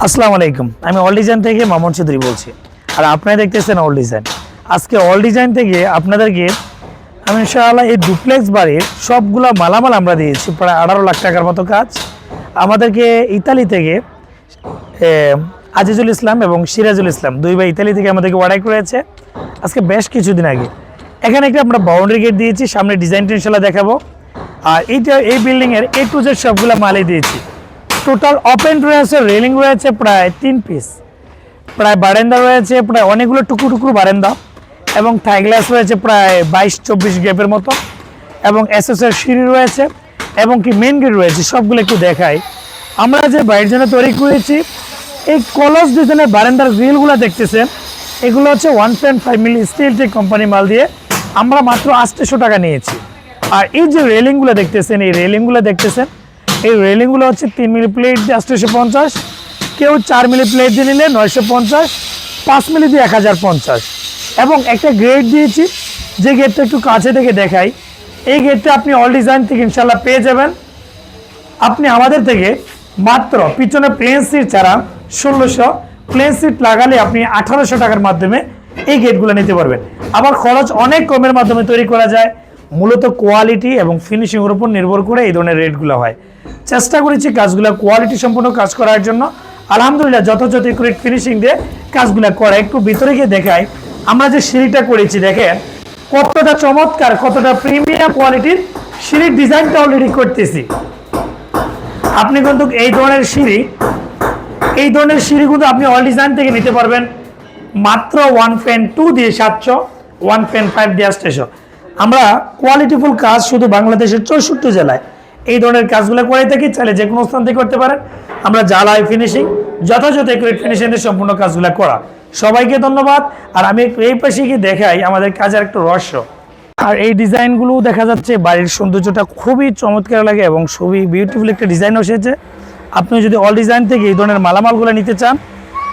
আসসালামু আলাইকুম। আমি অল ডিজাইন থেকে মামুন চৌধুরী বলছি। আর আপনারা দেখতেছেন অল ডিজাইন আজকে অল ডিজাইন থেকে আপনাদেরকে আমি ইনশাআল্লাহ এই ডুপ্লেক্স বাড়ির সবগুলা মালামাল আমরা দিয়েছি, প্রায় আঠারো লাখ টাকার মতো কাজ। আমাদেরকে ইতালি থেকে আজিজুল ইসলাম এবং সিরাজুল ইসলাম, দুই ভাই ইতালি থেকে আমাদেরকে অর্ডার করেছে। আজকে বেশ কিছুদিন আগে। এখানে একটা আমরা বাউন্ডারি গেট দিয়েছি, সামনে ডিজাইনটা ইনশাল্লাহ দেখাবো। আর এইটা, এই বিল্ডিংয়ের এ টু জেড সবগুলো মালে দিয়েছি। টোটাল ওপেন রয়েছে রেলিং রয়েছে প্রায় তিন পিস প্রায় বারান্দা রয়েছে, প্রায় অনেকগুলো টুকরো টুকরো বারান্দা এবং থাই গ্লাস রয়েছে প্রায় বাইশ চব্বিশ গ্যাপের মতো এবং এসএসের সিঁড়ি রয়েছে এবং কি মেন গেট রয়েছে, সবগুলো একটু দেখাই। আমরা যে বাইরের জন্য তৈরি করেছি, এই কলস ডিজাইনের বারান্দার গ্রিলগুলো দেখতেছেন, এগুলো হচ্ছে one point five milli steel tech company মাল দিয়ে আমরা মাত্র আটশোশো টাকা নিয়েছি। আর এই যে রেলিংগুলো দেখতেছেন, এই রেলিংগুলো দেখতেছেন এই রেলিংগুলো হচ্ছে তিন মিলি প্লেট দিয়ে পঞ্চাশ। কেউ চার মিলি প্লেট দিয়ে নিলে নয়শো পঞ্চাশ, পাঁচ মিলি দিয়ে এক হাজার পঞ্চাশ। এবং একটা গ্রেড দিয়েছি, যে গেটটা একটু কাছে থেকে দেখাই। এই গেটটা আপনি অল ডিজাইন থেকে ইনশাল্লাহ পেয়ে যাবেন। আপনি আমাদের থেকে মাত্র পিছনে প্লেন সিট ছাড়া ষোলোশো প্লেন সিট লাগালে আপনি আঠারোশো টাকার মাধ্যমে এই গেটগুলো নিতে পারবেন। আবার খরচ অনেক কমের মাধ্যমে তৈরি করা যায়। মূলত কোয়ালিটি এবং ফিনিশিংয়ের উপর নির্ভর করে এই ধরনের রেটগুলো হয়। চেষ্টা করেছি কাজগুলো কোয়ালিটি সম্পূর্ণ কাজ করার জন্য। আলহামদুলিল্লাহ যথাযথ একুরেট ফিনিশিং দিয়ে কাজগুলো করা। একটু ভিতরে গিয়ে দেখাই। আমরা যে সিঁড়িটা করেছি, দেখেন, কতটা চমৎকার, কতটা প্রিমিয়াম কোয়ালিটির সিঁড়ির ডিজাইনটা অলরেডি করতেছি। আপনি কিন্তু এই ধরনের সিঁড়ি, এই ধরনের সিঁড়ি কিন্তু আপনি অল ডিজাইন থেকে নিতে পারবেন। মাত্র ওয়ান পেন টু দিয়ে সাতশো ওয়ান পেন ফাইভ দিয়ে স্টেশন আমরা কোয়ালিটিফুল কাজ শুধু বাংলাদেশের চৌষট্টি জেলায়। এই ধরনের কাজগুলো করে থাকি, চাইলে যে কোনো স্থান থেকে করতে পারেন। আমরা জ্বালাই ফিনিশিং যথাযথ একুরেট ফিনিশিংয়ের সম্পূর্ণ কাজগুলো করা। সবাইকে ধন্যবাদ। আর আমি এই পাশে গিয়ে দেখাই আমাদের কাজের একটু রহস্য। আর এই ডিজাইনগুলো দেখা যাচ্ছে, বাড়ির সৌন্দর্যটা খুবই চমৎকার লাগে এবং খুবই বিউটিফুল একটা ডিজাইন এসেছে। আপনি যদি অল ডিজাইন থেকে এই ধরনের মালামালগুলো নিতে চান,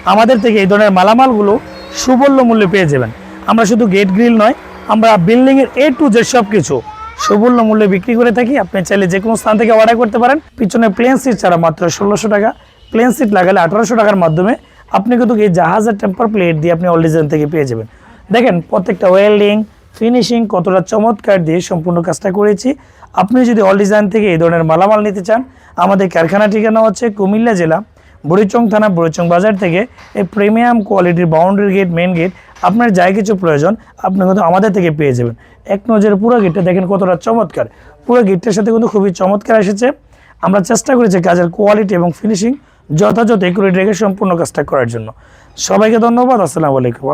আমাদের থেকে এই ধরনের মালামালগুলো সুবল্য মূল্যে পেয়ে যাবেন। আমরা শুধু গেট গ্রিল নয় আমরা বিল্ডিংয়ের এ টু জেড সব কিছু সুবল্য মূল্যে বিক্রি করে থাকি। আপনি চাইলে যে কোনো স্থান থেকে অর্ডার করতে পারেন। পিছনে প্লেন সিট ছাড়া মাত্র ষোলোশো টাকা। প্লেন সিট লাগালে আঠারোশো টাকার মাধ্যমে আপনি কিন্তু এই জাহাজের টেম্পার প্লেট দিয়ে আপনি অল ডিজাইন থেকে পেয়ে যাবেন। দেখেন, প্রত্যেকটা ওয়েল্ডিং ফিনিশিং কতটা চমৎকার দিয়ে সম্পূর্ণ কাজটা করেছি। আপনি যদি অল ডিজাইন থেকে এই ধরনের মালামাল নিতে চান, আমাদের কারখানা ঠিকানা হচ্ছে কুমিল্লা জেলা, বুড়িচং থানা, বুড়িচং বাজার থেকে এই প্রিমিয়াম কোয়ালিটির বাউন্ডারি গেট মেন গেট আপনার যাই কিছু প্রয়োজন, আপনি কিন্তু আমাদের থেকে পেয়ে যাবেন। এক নজরে পুরো গেটটা দেখেন কতটা চমৎকার। পুরো গিটটার সাথে কিন্তু খুবই চমৎকার এসেছে। আমরা চেষ্টা করেছি কাজের কোয়ালিটি এবং ফিনিশিং যথাযথ একুরেট রেখে সম্পূর্ণ কাজটা করার জন্য। সবাইকে ধন্যবাদ, আসসালামু আলাইকুম।